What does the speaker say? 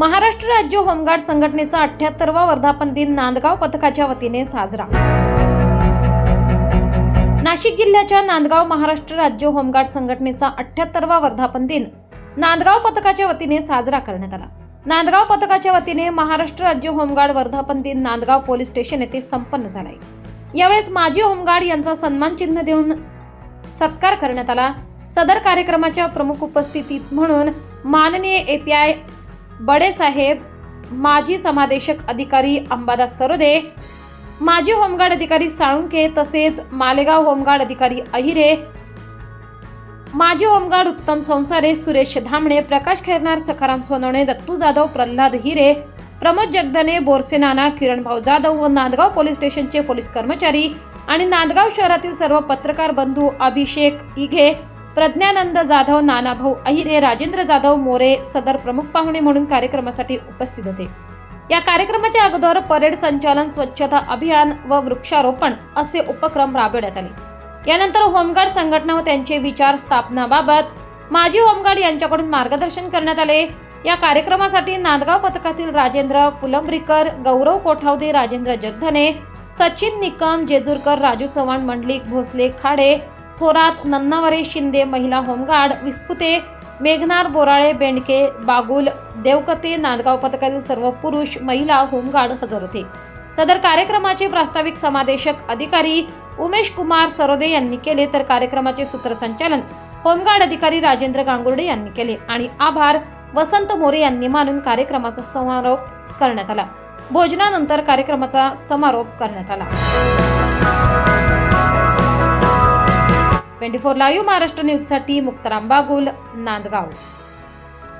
महाराष्ट्र राज्य होमगार्ड संघटनेचा अठ्याहत्तरवा वर्धापन दिन नांदगाव पथकाच्या वतीने साजरा. नाशिक जिल्ह्याच्या नांदगाव महाराष्ट्र राज्य होमगार्ड संघटनेचा अठ्याहत्तरवा वर्धापन दिन नांदगाव पथकाच्या वतीने साजरा करण्यात आला. नांदगाव पथकाच्या वतीने महाराष्ट्र राज्य होमगार्ड वर्धापन दिन नांदगाव पोलीस स्टेशन येथे संपन्न झालाय. यावेळेस माजी होमगार्ड यांचा सन्मान चिन्ह देऊन सत्कार करण्यात आला. सदर कार्यक्रमाच्या प्रमुख उपस्थितीत म्हणून माननीय एपीआय बडेसाहेब माजी समादेशक अधिकारी अंबादास सरोदे माजी होमगार्ड अधिकारी साळुंके तसेच मालेगाव होमगार्ड अधिकारी अहिरे माजी होमगार्ड उत्तम संसारे सुरेश धामणे प्रकाश खैरनार सखाराम सोनवणे दत्तू जाधव प्रल्हाद हिरे प्रमोद जगधने बोरसे नाना किरणभाऊ जाधव व नांदगाव पोलीस स्टेशनचे पोलीस कर्मचारी आणि नांदगाव शहरातील सर्व पत्रकार बंधू अभिषेक इघे प्रज्ञानंद जाधव नानाभाऊ अहिरे राजेंद्र जाधव मोरे सदर प्रमुख पाहुणे म्हणून कार्यक्रमासाठी उपस्थित होते. या कार्यक्रमाच्या अगोदर परेड संचालन स्वच्छता अभियान व वृक्षारोपण असे उपक्रम राबवण्यात आले. यानंतर होमगार्ड संघटना व त्यांचे विचार स्थापनाबाबत माजी होमगार्ड यांच्याकडून मार्गदर्शन करण्यात आले. या कार्यक्रमासाठी नांदगाव पथकातील राजेंद्र फुलंब्रीकर गौरव कोठावदे राजेंद्र जगधने सचिन निकम जेजूरकर राजू चव्हाण मंडलिक भोसले खाडे थोरात नन्नावरे शिंदे महिला होमगार्ड विस्पुते मेघनार बोराळे बेंडके बागुल देवकते नांदगाव पथकातील सर्व पुरुष महिला होमगार्ड हजर होते. सदर कार्यक्रमाचे प्रास्ताविक समादेशक अधिकारी उमेश कुमार सरोदे यांनी केले तर कार्यक्रमाचे सूत्रसंचालन होमगार्ड अधिकारी राजेंद्र गांगुर्डे यांनी केले आणि आभार वसंत मोरे यांनी मानून कार्यक्रमाचा समारोप करण्यात आला. भोजनानंतर कार्यक्रमाचा समारोप करण्यात आला. ट्वेंटी फोर लाईव्ह महाराष्ट्र न्यूजसाठी मुक्ताराम बागुल नांदगाव.